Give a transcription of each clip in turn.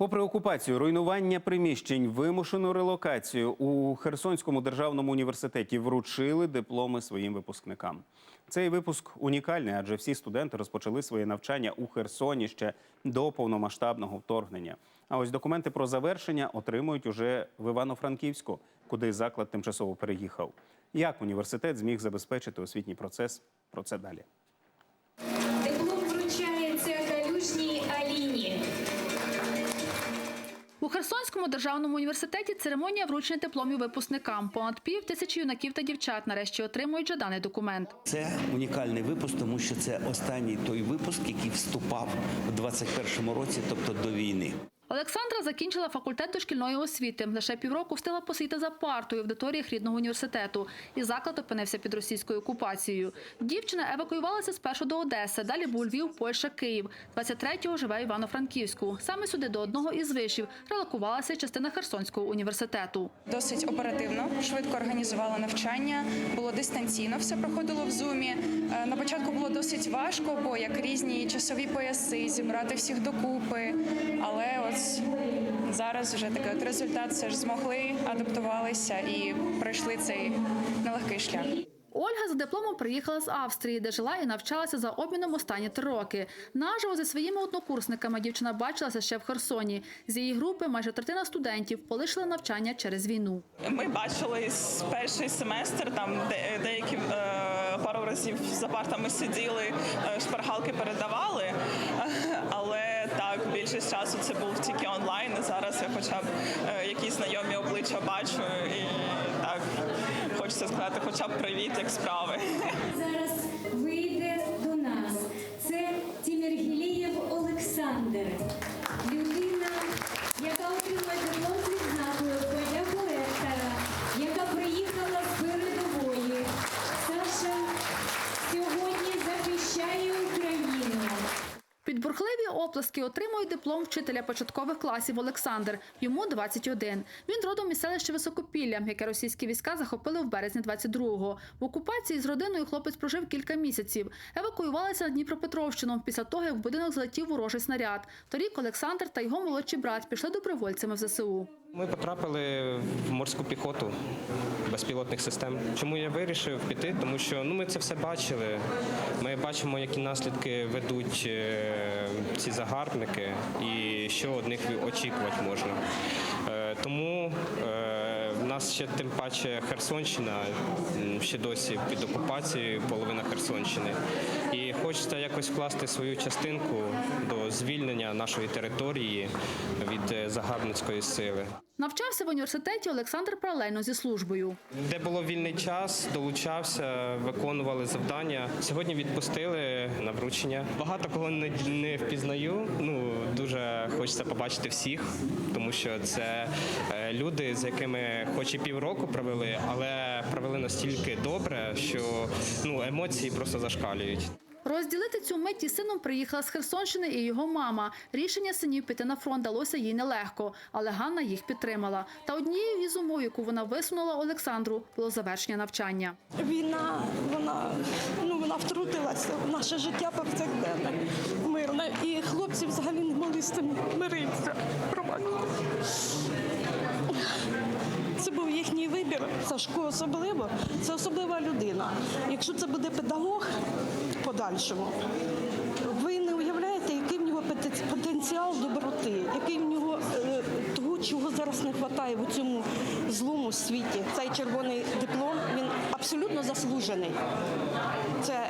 Попри окупацію, руйнування приміщень, вимушену релокацію у Херсонському державному університеті вручили дипломи своїм випускникам. Цей випуск унікальний, адже всі студенти розпочали своє навчання у Херсоні ще до повномасштабного вторгнення. А ось документи про завершення отримують уже в Івано-Франківську, куди заклад тимчасово переїхав. Як університет зміг забезпечити освітній процес? Про це далі. Херсонському державному університеті церемонія вручення дипломів випускникам. Понад пів тисячі юнаків та дівчат нарешті отримують жаданий документ. Це унікальний випуск, тому що це останній той випуск, який вступав у 21-му році, тобто до війни. Олександра закінчила факультет дошкільної освіти. Лише півроку встигла посидіти за партою в аудиторіях рідного університету. І заклад опинився під російською окупацією. Дівчина евакуювалася спершу до Одеси, далі був Львів, Польща, Київ. 23-го живе Івано-Франківську. Саме сюди до одного із вишів релокувалася частина Херсонського університету. Досить оперативно, швидко організувала навчання, було дистанційно, все проходило в зумі. Е, На початку було досить важко, бо як різні часові пояси, зібрати всіх докупи. Але ось зараз вже такий от результат все ж змогли, адаптувалися і пройшли цей нелегкий шлях. Ольга за дипломом приїхала з Австрії, де жила і навчалася за обміном останні три роки. Наживо зі своїми однокурсниками дівчина бачилася ще в Херсоні. З її групи майже третина студентів полишили навчання через війну. Ми бачились перший семестр, там де, деякі е, пару разів за партами сиділи, е, шпаргалки передавали, більшість часу це був тільки онлайн. І зараз я хоча б е, якісь знайомі обличчя бачу і так хочеться сказати, хоча б привіт, як справи. Зараз вийде до нас. Це Тіміргілієв Олександр. Під бурхливі оплески отримує диплом вчителя початкових класів Олександр. Йому 21. Він родом із селища Високопілля, яке російські війська захопили в березні 22-го. В окупації з родиною хлопець прожив кілька місяців. Евакуювалися на Дніпропетровщину після того, як в будинок залетів ворожий снаряд. Торік Олександр та його молодший брат пішли добровольцями в ЗСУ. Ми потрапили в морську піхоту безпілотних систем. Чому я вирішив піти? Тому що ну ми це все бачили. Ми бачимо, які наслідки ведуть е, ці загарбники, і що від них очікувати можна. Е, Тому е, в нас ще тим паче Херсонщина ще досі під окупацією, половина Херсонщини. І хочеться якось вкласти свою частинку до звільнення нашої території від е, загарбницької сили. Навчався в університеті Олександр паралельно зі службою. Де було вільний час, долучався, виконували завдання. Сьогодні відпустили на вручення. Багато кого не, впізнаю. Ну дуже хочеться побачити всіх, тому що це е, люди, з якими хоч і півроку провели, але провели настільки добре, що ну емоції просто зашкалюють. Розділити цю мить із сином приїхала з Херсонщини і його мама. Рішення синів піти на фронт далося їй нелегко, але Ганна їх підтримала. Та однією із умов, яку вона висунула Олександру, було завершення навчання. Війна, вона ну вона втрутилася в наше життя повсякденне, мирне. І хлопці взагалі не могли з цим миритися. Це був їхній вибір. Сашко особливо. Це особлива людина. Якщо це буде педагог подальшому, ви не уявляєте, який в нього потенціал доброти, який в нього е, того, чого зараз не вистачає в цьому злому світі. Цей червоний диплом він абсолютно заслужений. Це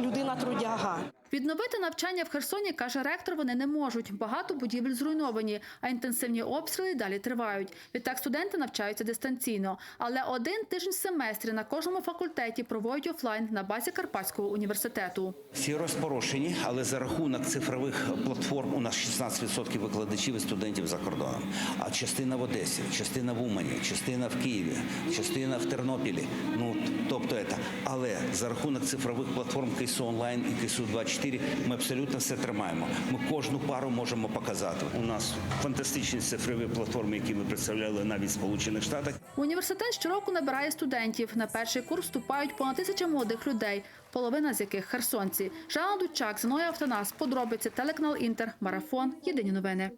людина трудяга. Відновити навчання в Херсоні, каже ректор, вони не можуть. Багато будівель зруйновані, а інтенсивні обстріли далі тривають. Відтак студенти навчаються дистанційно. Але один тиждень в семестрі на кожному факультеті проводять офлайн на базі Карпатського університету. Всі розпорошені, але за рахунок цифрових платформ у нас 16% викладачів і студентів за кордоном. А частина в Одесі, частина в Умані, частина в Києві, частина в Тернопілі. Ну тобто це. Але за рахунок цифрових платформ КСУ онлайн і КСУ 24 ми абсолютно все тримаємо. Ми кожну пару можемо показати. У нас фантастичні цифрові платформи, які ми представляли навіть в Сполучених Штатах. Університет щороку набирає студентів. На перший курс вступають понад тисяча молодих людей, половина з яких херсонці. Жанна Дучак, Зиноя Автонас, подробиці, телеканал Інтер, Марафон. Єдині новини.